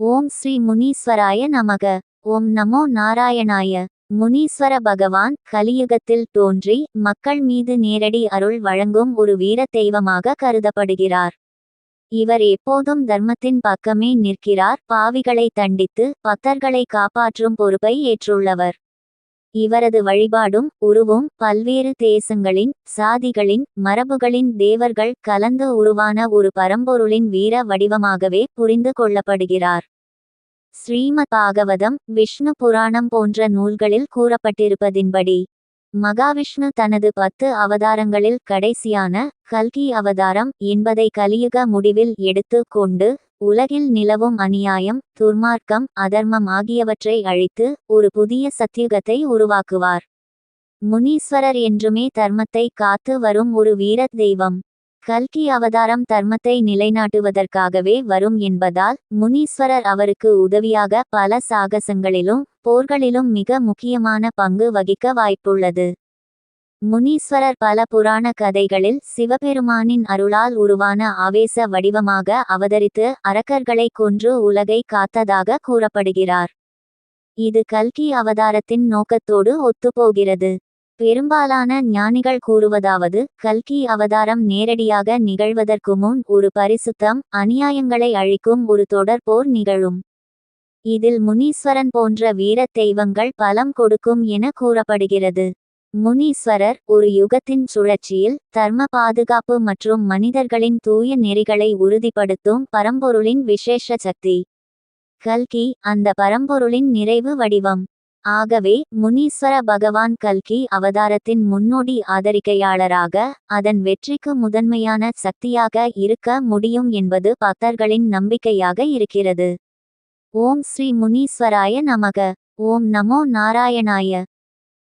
ஓம் ஸ்ரீ முனீஸ்வராய நமக. ஓம் நமோ நாராயணாய. முனீஸ்வர பகவான் கலியுகத்தில் தோன்றி மக்கள் மீது நேரடி அருள் வழங்கும் ஒரு வீர தெய்வமாக கருதப்படுகிறார். இவர் எப்போதும் தர்மத்தின் பக்கமே நிற்கிறார். பாவிகளை தண்டித்து பக்தர்களை காப்பாற்றும் பொறுப்பை ஏற்றுள்ளவர். இவரது வழிபாடும் உருவும் பல்வேறு தேசங்களின் சாதிகளின் மரபுகளின் தேவர்கள் கலந்து உருவான ஒரு பரம்பொருளின் வீர வடிவமாகவே புரிந்து கொள்ளப்படுகிறார். ஸ்ரீமத் பாகவதம் விஷ்ணு புராணம் போன்ற நூல்களில் கூறப்பட்டிருப்பதின்படி மகாவிஷ்ணு தனது பத்து அவதாரங்களில் கடைசியான கல்கி அவதாரம் என்பதை கலியுக முடிவில் எடுத்து கொண்டு உலகில் நிலவும் அநியாயம் துர்மார்க்கம் அதர்மம் ஆகியவற்றை அழித்து ஒரு புதிய சத்தியுகத்தை உருவாக்குவார். முனீஸ்வரர் என்றுமே தர்மத்தை காத்து வரும் ஒரு வீர தெய்வம். கல்கி அவதாரம் தர்மத்தை நிலைநாட்டுவதற்காகவே வரும் என்பதால் முனீஸ்வரர் அவருக்கு உதவியாக பல சாகசங்களிலும் போர்களிலும் மிக முக்கியமான பங்கு வகிக்க வாய்ப்புள்ளது. முனீஸ்வரர் பல புராண கதைகளில் சிவபெருமானின் அருளால் உருவான ஆவேச வடிவமாக அவதரித்து அரக்கர்களை கொன்று உலகை காத்ததாக கூறப்படுகிறார். இது கல்கி அவதாரத்தின் நோக்கத்தோடு ஒத்துப்போகிறது. பெரும்பாலான ஞானிகள் கூறுவதாவது கல்கி அவதாரம் நேரடியாக நிகழ்வதற்கு முன் ஒரு பரிசுத்தம் அநியாயங்களை அழிக்கும் ஒரு தொடர் போர் நிகழும். இதில் முனீஸ்வரன் போன்ற வீரத் தெய்வங்கள் பலம் கொடுக்கும் என கூறப்படுகிறது. முனீஸ்வரர் ஒரு யுகத்தின் சுழற்சியில் தர்ம பாதுகாப்பு மற்றும் மனிதர்களின் தூய நெறிகளை உறுதிப்படுத்தும் பரம்பொருளின் விசேஷ சக்தி. கல்கி அந்த பரம்பொருளின் நிறைவு வடிவம். ஆகவே முனீஸ்வர பகவான் கல்கி அவதாரத்தின் முன்னோடி ஆதரிக்கையாளராக அதன் வெற்றிக்கு முதன்மையான சக்தியாக இருக்க முடியும் என்பது பக்தர்களின் நம்பிக்கையாக இருக்கிறது. ஓம் ஸ்ரீ முனீஸ்வராய நமக. ஓம் நமோ நாராயணாய.